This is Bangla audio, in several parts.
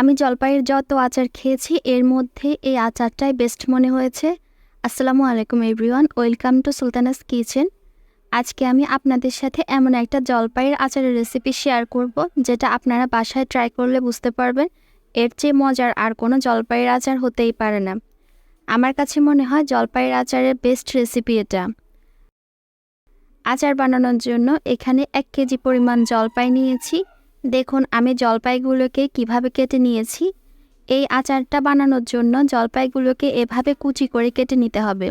আমি জলপাইয়ের যত আচার খেয়েছি, এর মধ্যে এই আচারটাই বেস্ট মনে হয়েছে। আসসালামু আলাইকুম everyone welcome to Sultana's kitchen আজকে আমি আপনাদের সাথে এমন একটা জলপাইয়ের আচারের রেসিপি শেয়ার করব, যেটা আপনারা বাসায় ট্রাই করলে বুঝতে পারবেন, এর চেয়ে মজার আর কোনো জলপাইয়ের আচার হতেই পারে না। আমার কাছে মনে হয় জলপাইয়ের আচারের বেস্ট রেসিপি এটা। আচার বানানোর জন্য এখানে এক কেজি পরিমাণ জলপাই নিয়েছি দেখুন, আমি জলপাইগুলোকে কীভাবে কেটে নিয়েছি। এই আচারটা বানানোর জন্য জলপাইগুলোকে এভাবে কুচি করে কেটে নিতে হবে।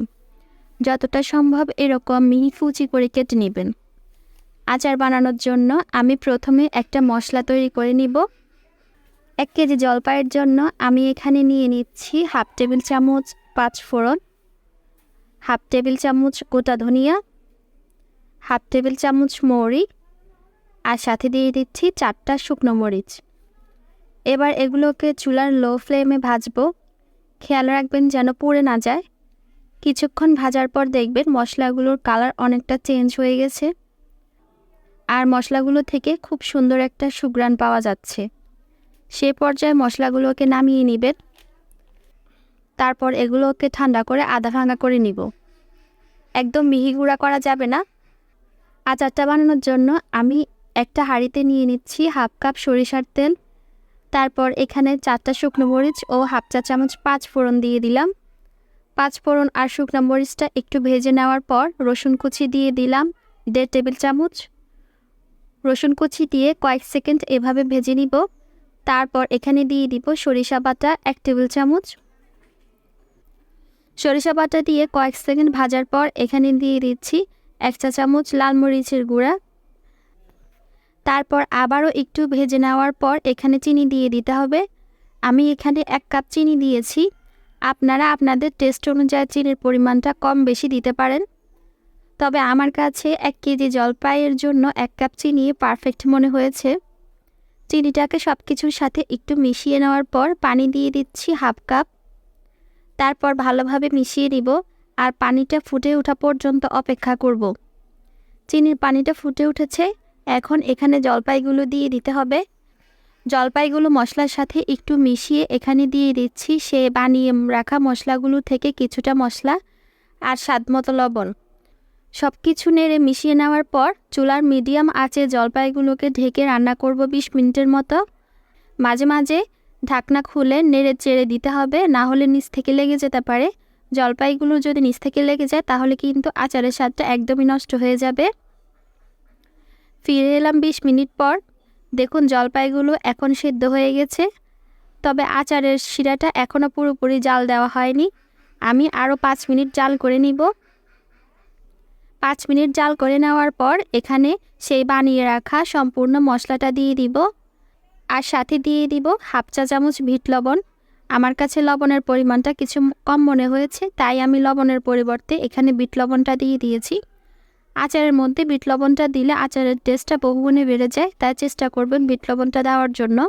যতটা সম্ভব এরকম মিহি কুচি করে কেটে নেবেন। আচার বানানোর জন্য আমি প্রথমে একটা মশলা তৈরি করে নিব। এক কেজি জলপাইয়ের জন্য আমি এখানে নিয়ে নিচ্ছি হাফ টেবিল চামচ পাঁচ ফোড়ন, হাফ টেবিল চামচ গোটা ধনিয়া, হাফ টেবিল চামচ মৌরি আর সাথে দিয়ে দিচ্ছি চারটা শুকনো মরিচ। এবার এগুলোকে চুলার লো ফ্লেমে ভাজবো। খেয়াল রাখবেন যেন পুড়ে না যায়। কিছুক্ষণ ভাজার পর দেখবেন মশলাগুলোর কালার অনেকটা চেঞ্জ হয়ে গেছে। আর মশলাগুলো থেকে খুব সুন্দর একটা সুগ্রান পাওয়া যাচ্ছে। সে পর্যায়ে মশলাগুলোকে নামিয়ে নেবেন। তারপর এগুলোকে ঠান্ডা করে আধা ভাঙা করে নিব। একদম মিহি গুঁড়া করা যাবে না। আচারটা বানানোর জন্য আমি একটা হাঁড়িতে নিয়ে নিচ্ছি হাফ কাপ সরিষার তেল। তারপর এখানে চারটা শুকনো মরিচ ও হাফ চা চামচ পাঁচ ফোড়ন দিয়ে দিলাম। পাঁচ ফোড়ন আর শুকনো মরিচটা একটু ভেজে নেওয়ার পর রসুন কুচি দিয়ে দিলাম দেড় টেবিল চামচ। রসুন কুচি দিয়ে কয়েক সেকেন্ড এভাবে ভেজে নিব। তারপর এখানে দিয়ে দিব সরিষা বাটা এক টেবিল চামচ। সরিষা বাটা দিয়ে কয়েক সেকেন্ড ভাজার পর এখানে দিয়ে দিচ্ছি এক চা চামচ লাল মরিচের গুঁড়া। তারপর আবারও একটু ভেজে নেওয়ার পর এখানে চিনি দিয়ে দিতে হবে। আমি এখানে এক কাপ চিনি দিয়েছি। আপনারা আপনাদের টেস্ট অনুযায়ী চিনির পরিমাণটা কম বেশি দিতে পারেন। তবে আমার কাছে এক কেজি জলপাইয়ের জন্য এক কাপ চিনি পারফেক্ট মনে হয়েছে। চিনিটাকে সব কিছুর সাথে একটু মিশিয়ে নেওয়ার পর পানি দিয়ে দিচ্ছি হাফ কাপ। তারপর ভালোভাবে মিশিয়ে নিব আর পানিটা ফুটে ওঠা পর্যন্ত অপেক্ষা করব। চিনির পানিটা ফুটে উঠেছে। এখন এখানে জলপাইগুলো দিয়ে দিতে হবে। জলপাইগুলো মশলার সাথে একটু মিশিয়ে এখানে দিয়ে দিচ্ছি। সে বানিয়ে রাখা মশলাগুলো থেকে কিছুটা মশলা আর স্বাদ মতো লবণ। সব কিছু নেড়ে মিশিয়ে নেওয়ার পর চুলার মিডিয়াম আঁচে জলপাইগুলোকে ঢেকে রান্না করব বিশ মিনিটের মতো। মাঝে মাঝে ঢাকনা খুলে নেড়ে চেড়ে দিতে হবে, না হলে নিচ থেকে লেগে যেতে পারে। জলপাইগুলো যদি নিচ থেকে লেগে যায় তাহলে কিন্তু আচারের স্বাদটা একদমই নষ্ট হয়ে যাবে। ফিরে এলাম বিশ মিনিট পর। দেখুন, জলপাইগুলো এখন সিদ্ধ হয়ে গেছে। তবে আচারের শিরাটা এখনও পুরোপুরি জাল দেওয়া হয়নি। আমি আরও পাঁচ মিনিট জাল করে নিব। পাঁচ মিনিট জাল করে নেওয়ার পর এখানে সেই বানিয়ে রাখা সম্পূর্ণ মশলাটা দিয়ে দিব। আর সাথে দিয়ে দিব হাফ চা চামচ ভিট লবণ। আমার কাছে লবণের পরিমাণটা কিছু কম মনে হয়েছে, তাই আমি লবণের পরিবর্তে এখানে বিট লবণটা দিয়ে দিয়েছি। আচারের মধ্যে বিট লবণটা দিলে আচারের টেস্টটা বহুগুণে বেড়ে যায়, তাই চেষ্টা করবেন বিট লবণটা দেওয়ার জন্য।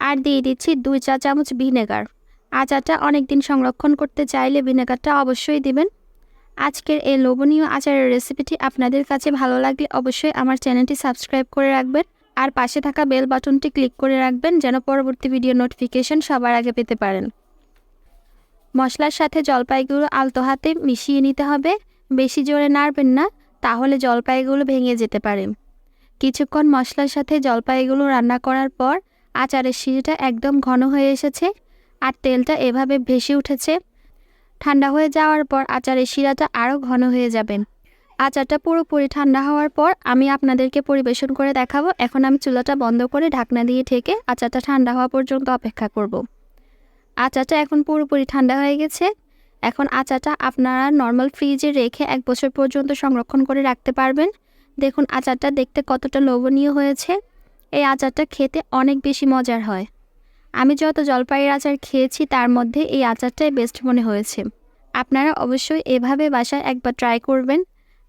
আর দিয়ে দিচ্ছি দুই চা চামচ ভিনেগার। আচারটা অনেক দিন সংরক্ষণ করতে চাইলে ভিনেগারটা অবশ্যই দিবেন। আজকের এই লোভনীয় আচারের রেসিপিটি আপনাদের কাছে ভালো লাগলে অবশ্যই আমার চ্যানেলটি সাবস্ক্রাইব করে রাখবেন আর পাশে থাকা বেল বাটনটি ক্লিক করে রাখবেন যেন পরবর্তী ভিডিও নোটিফিকেশন সবার আগে পেতে পারেন। মশলার সাথে জলপাইগুলো আলতো হাতে মিশিয়ে নিতে হবে। বেশি জোরে নাড়বেন না, তাহলে জলপাইগুলো ভেঙে যেতে পারে। কিছুক্ষণ মশলার সাথে জলপাইগুলো রান্না করার পর আচারের শিরিটা একদম ঘন হয়ে এসেছে আর তেলটা এভাবে ভেসে উঠেছে। ঠান্ডা হয়ে যাওয়ার পর আচারের শিরাটা আরও ঘন হয়ে যাবেন আচারটা পুরোপুরি ঠান্ডা হওয়ার পর আমি আপনাদেরকে পরিবেশন করে দেখাবো। এখন আমি চুলাটা বন্ধ করে ঢাকনা দিয়ে ঠেকে আচারটা ঠান্ডা হওয়া পর্যন্ত অপেক্ষা করব। আচারটা এখন পুরোপুরি ঠান্ডা হয়ে গেছে। এখন আচারটা আপনারা নর্মাল ফ্রিজে রেখে এক বছর পর্যন্ত সংরক্ষণ করে রাখতে পারবেন। দেখুন আচারটা দেখতে কতটা লোভনীয় হয়েছে। এই আচারটা খেতে অনেক বেশি মজার হয়। আমি যত জলপাইয়ের আচার খেয়েছি, তার মধ্যে এই আচারটাই বেস্ট মনে হয়েছে। আপনারা অবশ্যই এভাবে বাসায় একবার ট্রাই করবেন।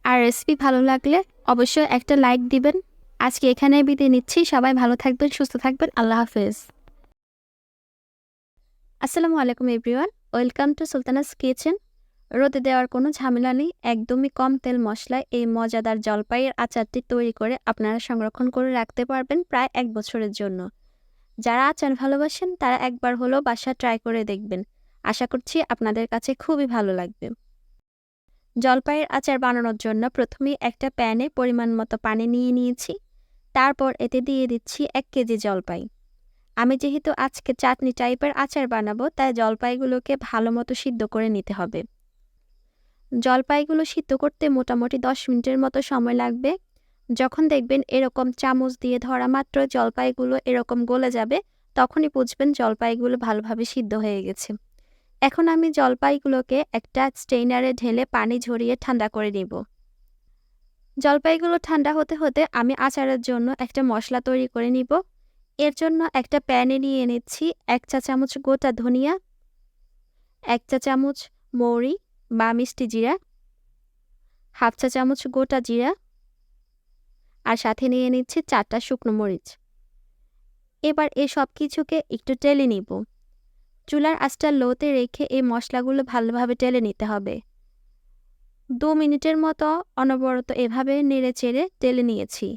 আর রেসিপি ভালো লাগলে অবশ্যই একটা লাইক দিবেন। আজকে এখানে বিদায় নিচ্ছি। সবাই ভালো থাকবেন, সুস্থ থাকবেন। আল্লাহ হাফেজ। আসসালামু আলাইকুম everyone, welcome to Sultana's kitchen. রোদে দেওয়ার কোনো ঝামেলা নেই, একদমই কম তেল মশলায় এই মজাদার জলপাইয়ের আচারটি তৈরি করে আপনারা সংরক্ষণ করে রাখতে পারবেন প্রায় এক বছরের জন্য। যারা আচার ভালোবাসেন, তারা একবার হলেও বাসা ট্রাই করে দেখবেন। আশা করছি আপনাদের কাছে খুবই ভালো লাগবে। জলপাইয়ের আচার বানানোর জন্য প্রথমেই একটা প্যানে পরিমাণ মতো পানি নিয়ে নিয়েছি। তারপর এতে দিয়ে দিচ্ছি এক কেজি জলপাই। আমি যেহেতু আজকে চাটনি টাইপের আচার বানাবো, তাই জলপাইগুলোকে ভালো মতো সিদ্ধ করে নিতে হবে। জলপাইগুলো সিদ্ধ করতে মোটামুটি দশ মিনিটের মতো সময় লাগবে। যখন দেখবেন এরকম চামচ দিয়ে ধরা মাত্র জলপাইগুলো এরকম গলে যাবে, তখনই বুঝবেন জলপাইগুলো ভালোভাবে সিদ্ধ হয়ে গেছে। এখন আমি জলপাইগুলোকে একটা স্টেইনারে ঢেলে পানি ঝরিয়ে ঠান্ডা করে নিব। জলপাইগুলো ঠান্ডা হতে হতে আমি আচারের জন্য একটা মশলা তৈরি করে নিব। এর জন্য একটা প্যানে নিয়ে নিচ্ছি এক চা চামচ গোটা ধনিয়া, এক চা চামচ মৌরি বা মিষ্টি জিরা, হাফ চা চামচ গোটা জিরা আর সাথে নিয়ে নিচ্ছি চারটা শুকনো মরিচ। এবার এই সব কিছুকে একটু টেলে নিব। চুলার আঁচটা লোতে রেখে এই মশলাগুলো ভালোভাবে টেলে নিতে হবে। দু মিনিটের মতো অনবরত এভাবে নেড়ে চেড়ে টেলে নিয়েছি।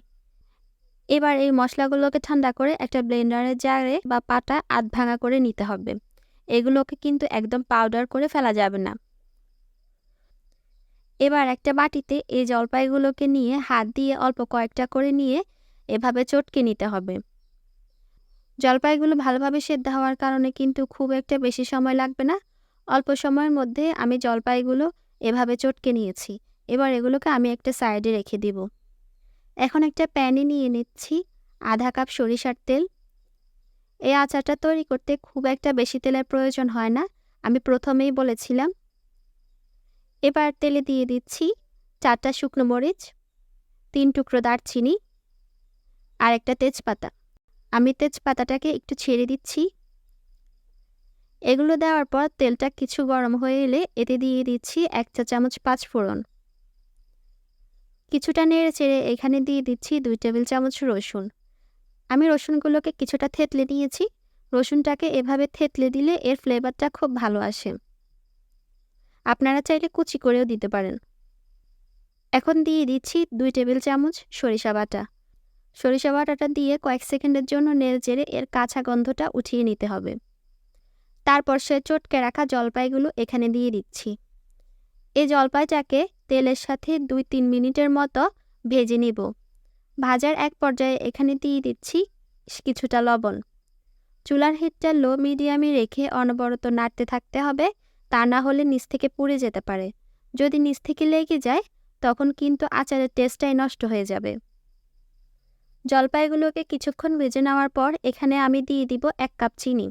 এবার এই মশলাগুলোকে ঠান্ডা করে একটা ব্লেন্ডারের জারে বা পাটা আধ ভাঙা করে নিতে হবে। এগুলোকে কিন্তু একদম পাউডার করে ফেলা যাবে না। এবার একটা বাটিতে এই জলপাইগুলোকে নিয়ে হাত দিয়ে অল্প কয়েকটা করে নিয়ে এভাবে চটকে নিতে হবে। জলপাইগুলো ভালোভাবে সেদ্ধ হওয়ার কারণে কিন্তু খুব একটা বেশি সময় লাগবে না। অল্প সময়ের মধ্যে আমি জলপাইগুলো এভাবে চটকে নিয়েছি। এবার এগুলোকে আমি একটা সাইডে রেখে দিব। এখন একটা প্যানে নিয়ে নিচ্ছি আধা কাপ সরিষার তেল। এই আচারটা তৈরি করতে খুব একটা বেশি তেলের প্রয়োজন হয় না, আমি প্রথমেই বলেছিলাম। এবার তেলে দিয়ে দিচ্ছি চারটা শুকনো মরিচ, তিন টুকরো দারচিনি আর একটা তেজপাতা। আমি তেজপাতাটাকে একটু ছেড়ে দিচ্ছি। এগুলো দেওয়ার পর তেলটা কিছু গরম হয়ে এলে এতে দিয়ে দিচ্ছি এক চা চামচ পাঁচ ফোড়ন কিছুটা নেড়ে চেড়ে এখানে দিয়ে দিচ্ছি দুই টেবিল চামচ রসুন। আমি রসুনগুলোকে কিছুটা থেতলে নিয়েছি। রসুনটাকে এভাবে থেতলে দিলে এর ফ্লেভারটা খুব ভালো আসে। আপনারা চাইলে কুচি করেও দিতে পারেন। এখন দিয়ে দিচ্ছি দুই টেবিল চামচ সরিষা বাটা। সরিষা বাটাটা দিয়ে কয়েক সেকেন্ডের জন্য নেড়ে চেড়ে এর কাঁচা গন্ধটা উঠিয়ে নিতে হবে। তারপর সে চটকে রাখা জলপাইগুলো এখানে দিয়ে দিচ্ছি। এই জলপাইটাকে তেলের সাথে দুই তিন মিনিটের মতো ভেজে নিব। ভাজার এক পর্যায়ে এখানে দিয়ে দিচ্ছি কিছুটা লবণ। চুলার হিটটা লো মিডিয়ামে রেখে অনবরত নাড়তে থাকতে হবে, তা না হলে নিচ থেকে পুড়ে যেতে পারে। যদি নিচ থেকে লেগে যায়, তখন কিন্তু আচারের টেস্টটাই নষ্ট হয়ে যাবে। জলপাইগুলোকে কিছুক্ষণ ভেজে নেওয়ার পর এখানে আমি দিয়ে দিব এক কাপ চিনি।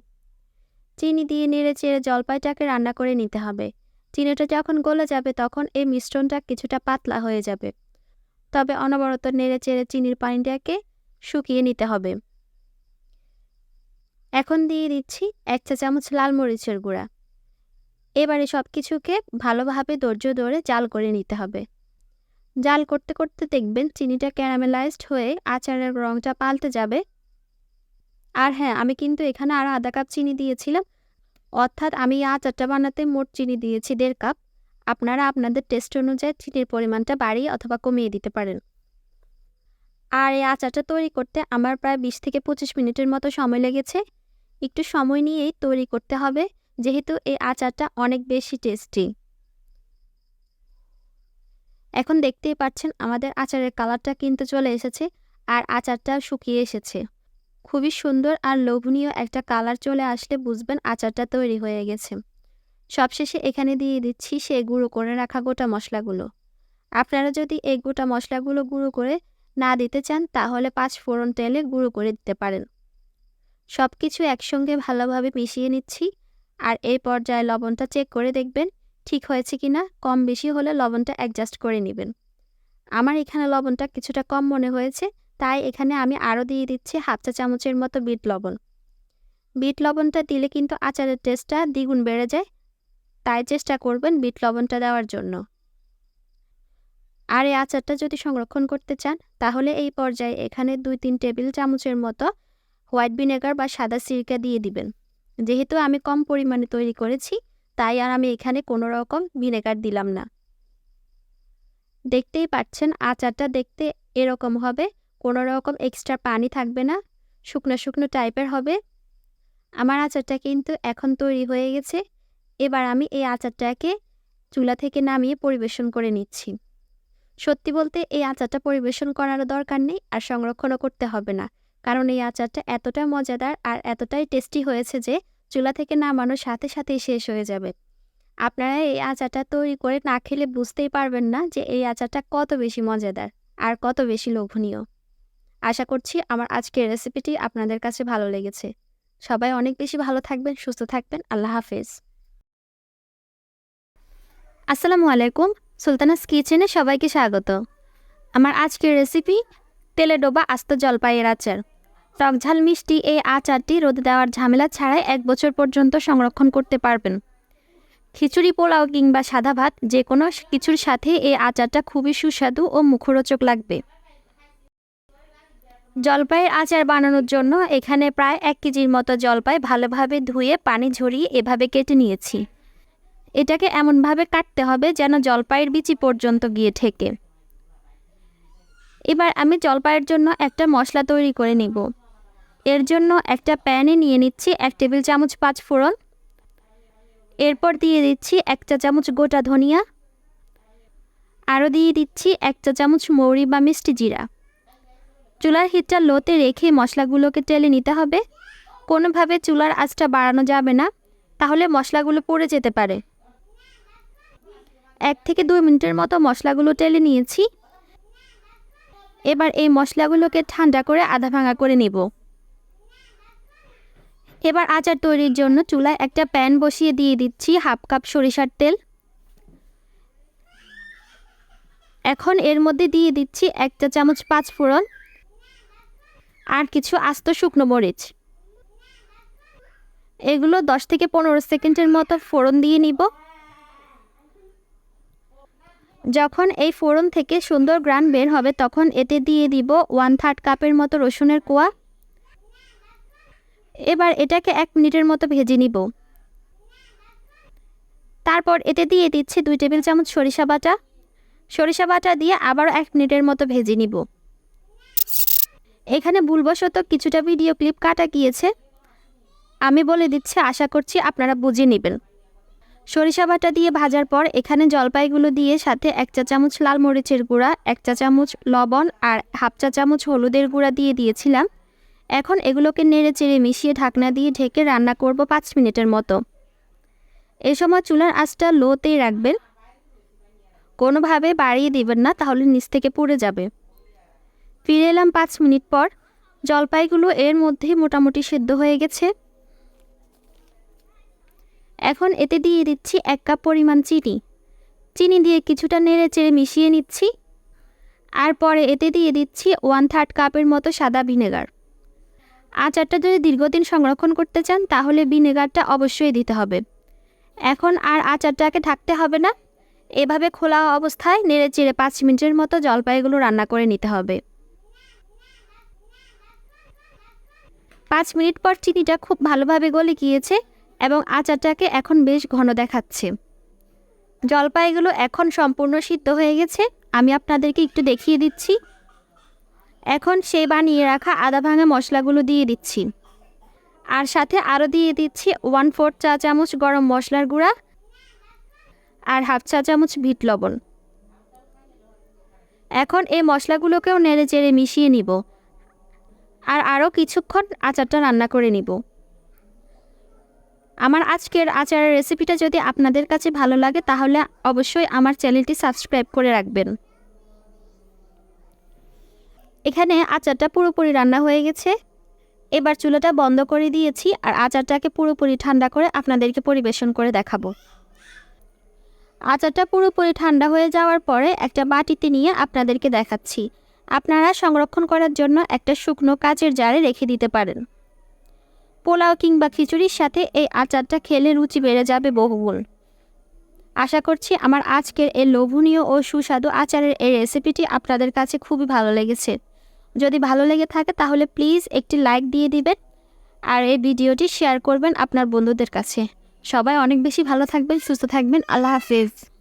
চিনি দিয়ে নেড়ে চেড়ে জলপাইটাকে রান্না করে নিতে হবে। চিনিটা যখন গলে যাবে তখন এই মিশ্রণটা কিছুটা পাতলা হয়ে যাবে। তবে অনবরত নেড়ে চেড়ে চিনির পানিটাকে শুকিয়ে নিতে হবে। এখন দিয়ে দিচ্ছি এক চা চামচ লাল মরিচের গুঁড়া। এবারে সব কিছুকে ভালোভাবে ধৈর্য ধরে জাল করে নিতে হবে। জাল করতে করতে দেখবেন চিনিটা ক্যারামেলাইজড হয়ে আচারের রঙটা পাল্টে যাবে। আর হ্যাঁ আমি কিন্তু এখানে আরও আধা কাপ চিনি দিয়েছিলাম। অর্থাৎ আমি আচারটা বানাতে মোট চিনি দিয়েছি দেড় কাপ। আপনারা আপনাদের টেস্ট অনুযায়ী চিনির পরিমাণটা বাড়িয়ে অথবা কমিয়ে দিতে পারেন। আর এই আচারটা তৈরি করতে আমার প্রায় বিশ থেকে পঁচিশ মিনিটের মতো সময় লেগেছে। একটু সময় নিয়েই তৈরি করতে হবে, যেহেতু এই আচারটা অনেক বেশি টেস্টি এখন দেখতেই পাচ্ছেন আমাদের আচারের কালারটা কিন্তু চলে এসেছে, আর আচারটা শুকিয়ে এসেছে। খুবই সুন্দর আর লোভনীয় একটা কালার চলে আসলে বুঝবেন আচারটা তৈরি হয়ে গেছে। সবশেষে এখানে দিয়ে দিচ্ছি সে গুঁড়ো করে রাখা গোটা মশলাগুলো। আপনারা যদি এই গোটা মশলাগুলো গুঁড়ো করে না দিতে চান, তাহলে পাঁচ ফোড়ন তেলে গুঁড়ো করে দিতে পারেন। সব কিছু একসঙ্গে ভালোভাবে মিশিয়ে নিচ্ছি আর এই পর্যায়ে লবণটা চেক করে দেখবেন ঠিক হয়েছে কি না কম বেশি হলে লবণটা অ্যাডজাস্ট করে নেবেন। আমার এখানে লবণটা কিছুটা কম মনে হয়েছে তাই এখানে আমি আরও দিয়ে দিচ্ছি হাফ চা চামচের মতো বিট লবণ। বিট লবণটা দিলে কিন্তু আচারের টেস্টটা দ্বিগুণ বেড়ে যায়। তাই চেষ্টা করবেন বিট লবণটা দেওয়ার জন্য। আর এই আচারটা যদি সংরক্ষণ করতে চান, তাহলে এই পর্যায়ে এখানে দুই তিন টেবিল চামচের মতো হোয়াইট ভিনেগার বা সাদা সিরকা দিয়ে দিবেন। যেহেতু আমি কম পরিমাণে তৈরি করেছি, তাই আর আমি এখানে কোনো রকম ভিনেগার দিলাম না। দেখতেই পাচ্ছেন, আচারটা দেখতে এরকম হবে। কোনো রকম এক্সট্রা পানি থাকবে না, শুকনো শুকনো টাইপের হবে। আমার আচারটা কিন্তু এখন তৈরি হয়ে গেছে। এবার আমি এই আচারটাকে চুলা থেকে নামিয়ে পরিবেশন করে নিচ্ছি। সত্যি বলতে এই আচারটা পরিবেশন করার দরকার নেই আর সংরক্ষণও করতে হবে না। কারণ এই আচারটা এতটা মজাদার আর এতটাই টেস্টি হয়েছে যে চুলা থেকে নামানোর সাথে সাথেই শেষ হয়ে যাবে। আপনারা এই আচারটা তৈরি করে না খেলে বুঝতেই পারবেন না যে এই আচারটা কত বেশি মজাদার আর কত বেশি লোভনীয়। আশা করছি আমার আজকের রেসিপিটি আপনাদের কাছে ভালো লেগেছে। সবাই অনেক বেশি ভালো থাকবেন, সুস্থ থাকবেন। আল্লাহ হাফেজ। আসসালামু আলাইকুম, সুলতানাস কিচেনে সবাইকে স্বাগত। আমার আজকের রেসিপি তেলে ডোবা আস্ত জলপাইয়ের আচার। টকঝাল মিষ্টি এই আচারটি রোদে দেওয়ার ঝামেলা ছাড়াই এক বছর পর্যন্ত সংরক্ষণ করতে পারবেন। খিচুড়ি, পোলাও কিংবা সাদা ভাত যে কোনো কিছুর সাথে এই আচারটা খুবই সুস্বাদু ও মুখরোচক লাগবে। জলপাইয়ের আচার বানানোর জন্য এখানে প্রায় এক কেজির মতো জলপাই ভালোভাবে ধুয়ে, পানি ঝরিয়ে এভাবে কেটে নিয়েছি। এটাকে এমনভাবে কাটতে হবে যেন জলপাইয়ের বিচি পর্যন্ত গিয়ে ঠেকে। এবার আমি জলপাইয়ের জন্য একটা মশলা তৈরি করে নিব। এর জন্য একটা প্যানে নিয়ে নিচ্ছি এক টেবিল চামচ পাঁচ ফোড়ন। এরপর দিয়ে দিচ্ছি এক চা চামচ গোটা ধনিয়া। আরও দিয়ে দিচ্ছি এক চা চামচ মৌরি বা মিষ্টি জিরা। চুলার হিটটা লোতে রেখে মশলাগুলোকে টেলে নিতে হবে। কোনোভাবে চুলার আঁচটা বাড়ানো যাবে না, তাহলে মশলাগুলো পড়ে যেতে পারে। এক থেকে দুই মিনিটের মতো মশলাগুলো টেলে নিয়েছি। এবার এই মশলাগুলোকে ঠান্ডা করে আধা ভাঙা করে নেব। এবার আচার তৈরির জন্য চুলায় একটা প্যান বসিয়ে দিয়ে দিচ্ছি হাফ কাপ সরিষার তেল। এখন এর মধ্যে দিয়ে দিচ্ছি এক চা চামচ পাঁচ ফোড়ন আর কিছু আস্ত শুকনো মরিচ। এগুলো দশ থেকে পনেরো সেকেন্ডের মতো ফোড়ন দিয়ে নিব। যখন এই ফোড়ন থেকে সুন্দর গ্রান বের হবে, তখন এতে দিয়ে দিব ওয়ান থার্ড কাপের মতো রসুনের কোয়া। এবার এটাকে এক মিনিটের মতো ভেজে নিব। তারপর এতে দিয়ে দিচ্ছি দুই টেবিল চামচ সরিষা বাটা। সরিষা বাটা দিয়ে আবারও এক মিনিটের মতো ভেজে নিব। এখানে ভুলবশত কিছুটা ভিডিও ক্লিপ কাটা গিয়েছে। আমি বলে দিচ্ছি, আশা করছি আপনারা বুঝে নেবেন। সরিষা বাটা দিয়ে ভাজার পর এখানে জলপাইগুলো দিয়ে সাথে এক চা চামচ লাল মরিচের গুঁড়া, এক চা চামচ লবণ আর হাফ চা চামচ হলুদের গুঁড়া দিয়ে দিয়েছিলাম। এখন এগুলোকে নেড়ে চেড়ে মিশিয়ে ঢাকনা দিয়ে ঢেকে রান্না করব পাঁচ মিনিটের মতো। এ সময় চুলার আঁচটা লোতেই রাখবেন। কোনোভাবে বাড়িয়ে দিবেন না, তাহলে নিচ থেকে পুড়ে যাবে। ফিরে এলাম পাঁচ মিনিট পর। জলপাইগুলো এর মধ্যেই মোটামুটি সেদ্ধ হয়ে গেছে। এখন এতে দিয়ে দিচ্ছি এক কাপ পরিমাণ চিনি। চিনি দিয়ে কিছুটা নেড়ে চেড়ে মিশিয়ে নিচ্ছি। আর পরে এতে দিয়ে দিচ্ছি ওয়ান থার্ড কাপের মতো সাদা ভিনেগার। আচারটা যদি দীর্ঘদিন সংরক্ষণ করতে চান, তাহলে ভিনেগারটা অবশ্যই দিতে হবে। এখন আর আচারটাকে ঢাকতে হবে না। এভাবে খোলা অবস্থায় নেড়ে চেড়ে পাঁচ মিনিটের মতো জলপাইগুলো রান্না করে নিতে হবে। পাঁচ মিনিট পর চিনিটা খুব ভালোভাবে গলে গিয়েছে এবং আচারটাকে এখন বেশ ঘন দেখাচ্ছে। জলপাইগুলো এখন সম্পূর্ণ সিদ্ধ হয়ে গেছে। আমি আপনাদেরকে একটু দেখিয়ে দিচ্ছি। এখন সেই বানিয়ে রাখা আদা ভাঙা মশলাগুলো দিয়ে দিচ্ছি। আর সাথে আরও দিয়ে দিচ্ছি ওয়ান ফোর চা চামচ গরম মশলার গুঁড়া আর হাফ চা চামচ ভিট লবণ। এখন এই মশলাগুলোকেও নেড়ে চেড়ে মিশিয়ে নিব। আর আরও কিছুক্ষণ আচারটা রান্না করে নিব। আমার আজকের আচারের রেসিপিটা যদি আপনাদের কাছে ভালো লাগে, তাহলে অবশ্যই আমার চ্যানেলটি সাবস্ক্রাইব করে রাখবেন। এখানে আচারটা পুরোপুরি রান্না হয়ে গেছে। এবার চুলাটা বন্ধ করে দিয়েছি আর আচারটাকে পুরোপুরি ঠান্ডা করে আপনাদেরকে পরিবেশন করে দেখাবো। আচারটা পুরোপুরি ঠান্ডা হয়ে যাওয়ার পরে একটা বাটিতে নিয়ে আপনাদেরকে দেখাচ্ছি। আপনারা সংরক্ষণ করার জন্য একটা শুকনো কাচের জারে রেখে দিতে পারেন। পোলাও কিংবা খিচুড়ির সাথে এই আচারটা খেলে রুচি বেড়ে যাবে বহুগুণ। আশা করছি আমার আজকের এই লোভনীয় ও সুস্বাদু আচারের এই রেসিপিটি আপনাদের কাছে খুবই ভালো লেগেছে। যদি ভালো লেগে থাকে তাহলে প্লিজ একটি লাইক দিয়ে দিবেন আর এই ভিডিওটি শেয়ার করবেন আপনার বন্ধুদের কাছে। সবাই অনেক বেশি ভালো থাকবেন, সুস্থ থাকবেন। আল্লাহ হাফিজ।